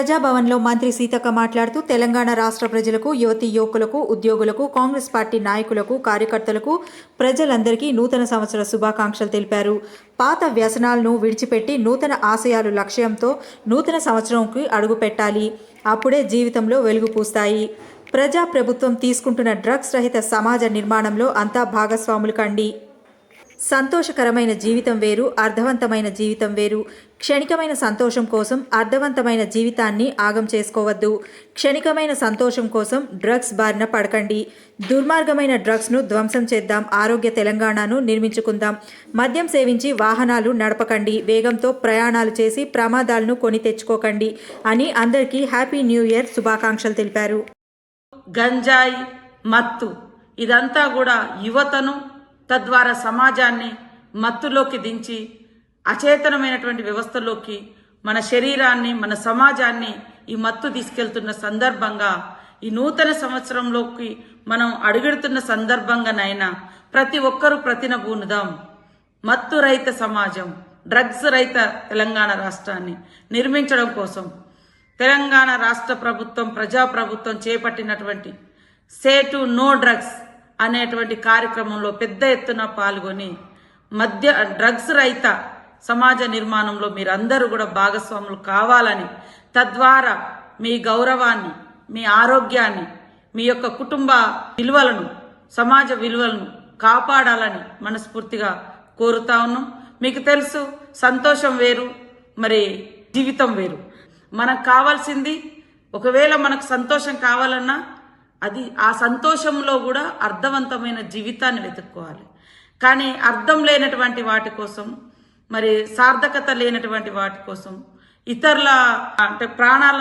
ప్రజాభవన్లో మంత్రి సీతక్క మాట్లాడుతూ తెలంగాణ రాష్ట్ర ప్రజలకు యువతి యువకులకు ఉద్యోగులకు కాంగ్రెస్ పార్టీ నాయకులకు కార్యకర్తలకు ప్రజలందరికీ నూతన సంవత్సర శుభాకాంక్షలు తెలిపారు. పాత వ్యసనాలను విడిచిపెట్టి నూతన ఆశయాలు లక్ష్యంతో నూతన సంవత్సరంకి అడుగు పెట్టాలి. అప్పుడే జీవితంలో వెలుగు పూస్తాయి. ప్రజా ప్రభుత్వం తీసుకుంటున్న డ్రగ్స్ రహిత సమాజ నిర్మాణంలో అంతా భాగస్వాములు కండి. సంతోషకరమైన జీవితం వేరు అర్థవంతమైన జీవితం వేరు. క్షణికమైన సంతోషం కోసం అర్థవంతమైన జీవితాన్ని ఆగం చేసుకోవద్దు. క్షణికమైన సంతోషం కోసం డ్రగ్స్ బారిన పడకండి. దుర్మార్గమైన డ్రగ్స్ను ధ్వంసం చేద్దాం. ఆరోగ్య తెలంగాణను నిర్మించుకుందాం. మద్యం సేవించి వాహనాలు నడపకండి. వేగంతో ప్రయాణాలు చేసి ప్రమాదాలను కొని తెచ్చుకోకండి అని అందరికీ హ్యాపీ న్యూ ఇయర్ శుభాకాంక్షలు తెలిపారు. గంజాయి మత్తు ఇదంతా కూడా యువతను తద్వారా సమాజాన్ని మత్తులోకి దించి అచేతనమైనటువంటి వ్యవస్థలోకి మన శరీరాన్ని మన సమాజాన్ని ఈ మత్తు తీసుకెళ్తున్న సందర్భంగా ఈ నూతన సంవత్సరంలోకి మనం అడుగెడుతున్న సందర్భంగానైనా ప్రతి ఒక్కరూ ప్రతినబూనుదాం మత్తు రహిత సమాజం డ్రగ్స్ రహిత తెలంగాణ రాష్ట్రాన్ని నిర్మించడం కోసం తెలంగాణ రాష్ట్ర ప్రభుత్వం ప్రజాప్రభుత్వం చేపట్టినటువంటి సే టు నో డ్రగ్స్ అనేటువంటి కార్యక్రమంలో పెద్ద ఎత్తున పాల్గొని మద్య డ్రగ్స్ రహిత సమాజ నిర్మాణంలో మీరందరూ కూడా భాగస్వాములు కావాలని తద్వారా మీ గౌరవాన్ని మీ ఆరోగ్యాన్ని మీ యొక్క కుటుంబ విలువలను సమాజ విలువలను కాపాడాలని మనస్ఫూర్తిగా కోరుతా ఉన్నాం. మీకు తెలుసు సంతోషం వేరు మరి జీవితం వేరు. మనకు కావాల్సింది ఒకవేళ మనకు సంతోషం కావాలన్నా అది ఆ సంతోషంలో కూడా అర్థవంతమైన జీవితాన్ని వెతుక్కోవాలి. కానీ అర్థం లేనటువంటి వాటి కోసం మరి సార్థకత లేనటువంటి వాటి కోసం ఇతరుల అంటే ప్రాణాల